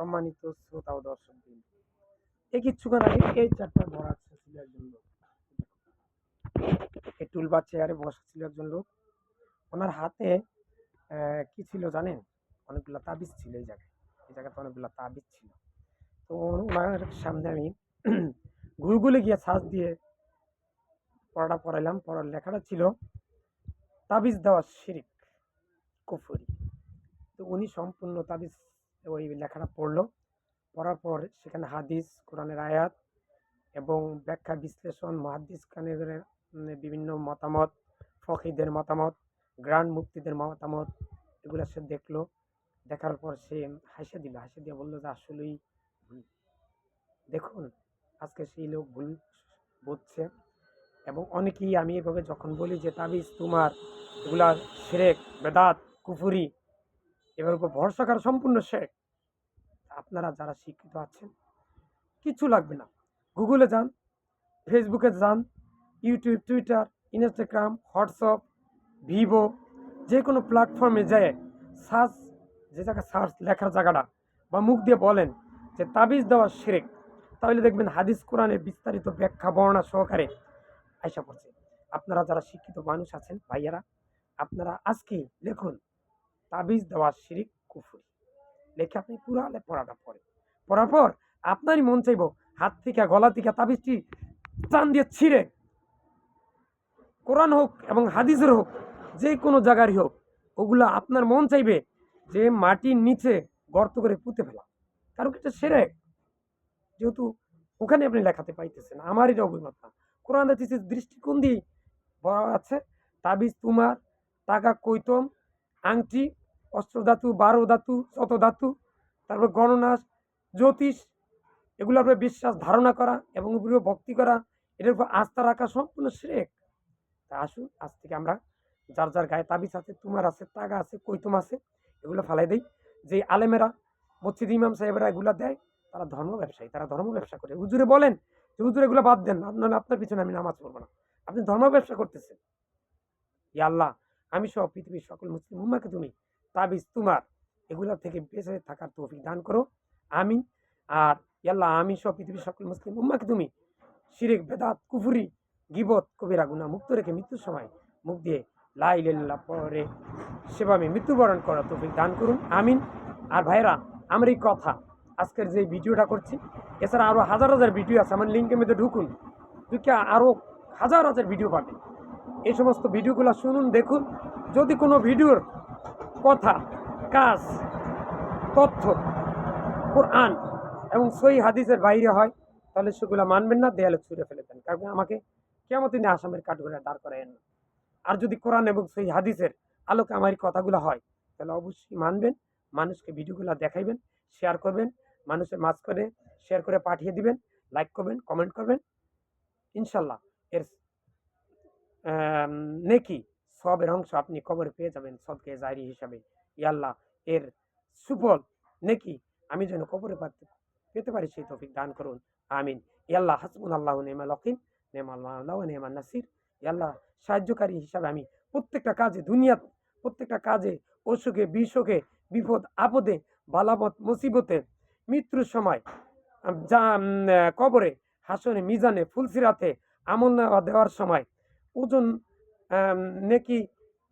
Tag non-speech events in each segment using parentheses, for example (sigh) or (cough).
সম্মানিত শ্রোতা ও দর্শক এই কিছুক্ষণ আগে এই চারটা বরাত ছিল একজন লোক। এই টুলবার চেয়ারে বসা ছিল একজন লোক। ওনার হাতে কি ছিল জানেন? অনেকগুলো তাবিজ ছিল এই জায়গায়। এই জায়গাতে অনেকগুলো তাবিজ ছিল। তো ওনার সামনে আমি (clears throat) গুগলে গিয়ে সার্চ দিয়ে পড়াটা পড়াইলাম। পড়ার লেখাটা ছিল, তাবিজ দেওয়া শিরিক, কুফরি। তো উনি সম্পূর্ণ তাবিজ ওই লেখাটা পড়ল। পড়ার পর সেখানে হাদিস, কোরআনের আয়াত এবং ব্যাখ্যা বিশ্লেষণ, মহাদিস খানের বিভিন্ন মতামত ফকিদের মতামত গ্রান্ড মুক্তিদের মতামত এগুলো সে দেখল। দেখার পর সে হাসে দিল। হাসে দিয়ে বলল যে, আসলেই দেখুন, আজকে সেই লোক ভুল বুঝছে এবং অনেকেই আমি এভাবে যখন বলি যে, তাবিজ, তোমার এগুলা সেরেক বেদাত, কুফুরি এবার উপর ভরসা করা সম্পূর্ণ শেখ আপনারা যারা শিক্ষিত আছেন, কিছু লাগবে না। গুগলে যান ফেসবুকে যান YouTube Twitter Instagram WhatsApp Vivo যে কোনো প্ল্যাটফর্মে যেয়ে সার্চ যে জায়গায় সার্চ লেখার জায়গাটা বা মুখ দিয়ে বলেন যে তাবিজ দেওয়া শিরেক, তাহলে দেখবেন হাদিস কোরআনের বিস্তারিত ব্যাখ্যা, বর্ণনা সহকারে আশা করছে আপনারা যারা শিক্ষিত মানুষ আছেন, ভাইয়ারা, আপনারা আজকেই লিখুন তাবিজ দেওয়া শিরিক কুফুরি। লেখে আপনি পুরো আলে পড়াটা পড়ে পড়ার পর আপনারই মন চাইব, হাত থেকে, গলা থেকে তাবিজটি টান দিয়ে ছিঁড়ে। কোরআন হোক এবং হাদিসের হোক, যে কোনো জায়গারই হোক, ওগুলো আপনার মন চাইবে যে মাটির নিচে গর্ত করে পুঁতে ফেলা। কারণ এটা সেরে যেহেতু ওখানে আপনি লেখাতে পাইতেছেন আমার এটা অভিমত না কোরআন হাদিসের দৃষ্টিকোণ দিয়ে বলা আছে, তাবিজ তোমার, টাকা, কৈতম, আংটি অস্ত্র ধাতু বারো ধাতু শত ধাতু তারপর গণনা জ্যোতিষ এগুলোর উপরে বিশ্বাস ধারণা করা এবং উপরে ভক্তি করা, এটার উপর আস্থা রাখা সম্পূর্ণ শ্রেক তা আসুন, আজ থেকে আমরা যার যার গায়ে তাবিজ আছে, তোমার আছে, তাগা আছে, কৈতুম আছে, এগুলো ফালাই দেই। যে আলেমেরা, মসজিদ ইমাম সাহেবেরা এগুলো দেয়, তারা ধর্ম ব্যবসায়ী, তারা ধর্ম ব্যবসা করে। হুজুরে বলেন যে, হুজুর, এগুলো বাদ দেন আপনার আপনার পিছনে আমি নামাজ পড়ব না। আপনি ধর্ম ব্যবসা করতেছেন। ইয়া আল্লাহ, আমি সব পৃথিবীর সকল মুসলিম উম্মাকে তুমি তাবিজ তোমার। এগুলা থেকে বেঁচে থাকার তৌফিক দান করো। আমিন। আর ইয়াল্লাহ আমি সহ পৃথিবীর সকল মুসলিম উম্মাকে তুমি শিরিক, বেদাত, কুফুরি, গিবত, কবিরা গুনা মুক্ত রেখে মৃত্যুর সময় মুখ দিয়ে লাই লাইল্লাহ পরে সেভাবে মৃত্যুবরণ করার তৌফিক দান করুন। আমিন। আর ভাইরা, আমার এই কথা, আজকের যে ভিডিওটা করছি, এছাড়া আরও হাজার হাজার ভিডিও আছে, আমার লিঙ্কের মধ্যে ঢুকুন। ঢুকে আরও হাজার হাজার ভিডিও পাবেন। এই সমস্ত ভিডিওগুলো শুনুন, দেখুন। যদি কোনো ভিডিওর কথা, কাজ, তথ্য, কোরআন এবং সই হাদিসের বাইরে হয়, তাহলে সেগুলো মানবেন না, দেয়ালে ছুঁড়ে ফেলে দেন। কারণ আমাকে কেমন তিনি আসামের কাঠগড়ায় দাঁড় করায়েন। না আর যদি কোরআন এবং সই হাদিসের আলোকে আমার কথাগুলো হয়, তাহলে অবশ্যই মানবেন, মানুষকে ভিডিওগুলো দেখাইবেন, শেয়ার করবেন, মানুষের মাঝ করে শেয়ার করে পাঠিয়ে দিবেন, লাইক করবেন, কমেন্ট করবেন। ইনশাল্লাহ, এর নেকি সবের অংশ আপনি কবরে পেয়ে যাবেন সদকে জারি হিসাবে। ইয়াল্লাহ এর সুফল নেকি? আমি যেন কবরে পাতে, পেতে পারি সেই তৌফিক দান করুন। আমিন। ইয়াল্লাহ হাসবুন আল্লাহ নেমা লকিন নেমাল মাল্লাহ নেমান নাসির। ইয়াল্লাহ সাহায্যকারী হিসাবে আমি প্রত্যেকটা কাজে দুনিয়া প্রত্যেকটা কাজে, অসুখে বিসুখে বিপদ, আপদে বালাবত মুসিবতে, মৃত্যুর সময় যা কবরে হাসনে মিজানে, ফুলসিরাতে আমল দেওয়ার সময়, ওজন নেকি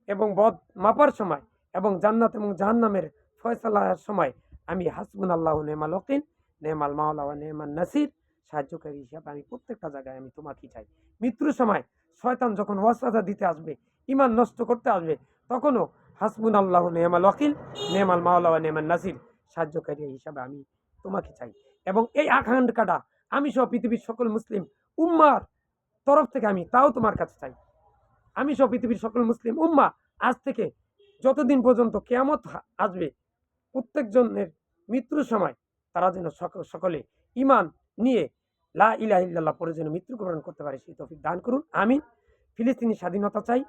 এবং বদ মাপার সময় এবং জান্নাত এবং জাহান্নামের ফয়সালার সময় আমি হাসবুন আল্লাহ নেমাল ওকিন নেমাল মাওলা নেমান নাসির। সাহায্যকারী হিসাবে আমি প্রত্যেকটা জায়গায় আমি তোমাকেই চাই। মৃত্যুর সময় শয়তান যখন ওয়াসাদা দিতে আসবে ইমান নষ্ট করতে আসবে, তখনও হাসবুন আল্লাহ নেমাল ওয়াকিল, নেমাল মাওলা নেমান নাসির সাহায্যকারী হিসাবে আমি তোমাকে চাই। এবং এই আকাঙ্ক্ষাটা আমি সহ পৃথিবীর সকল মুসলিম উম্মার তরফ থেকে আমি তাও তোমার কাছে চাই। আমি সব পৃথিবীর সকল মুসলিম উম্মা, আজ থেকে যতদিন পর্যন্ত কেয়ামত আসবে, প্রত্যেকজনের মৃত্যুর সময় তারা যেন সক- সকলে ইমান নিয়ে লা ইলাহ ইল্লাল্লাহ পরে যেন মৃত্যুবরণ করতে পারে, সেই তৌফিক দান করুন আমি ফিলিস্তিনি স্বাধীনতা চাই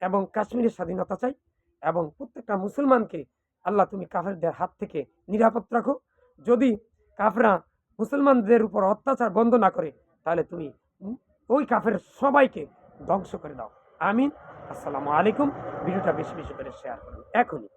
এবং কাশ্মীরের স্বাধীনতা চাই এবং প্রত্যেকটা মুসলমানকে আল্লাহ তুমি কাফেরদের হাত থেকে নিরাপদ রাখো। যদি কাফরা মুসলমানদের উপর অত্যাচার বন্ধ না করে, তাহলে তুমি ওই কাফের সবাইকে ধ্বংস করে দাও। আমিন। আসসালামু আলাইকুম। ভিডিওটা বেশি বেশি করে শেয়ার করুন। এখনই।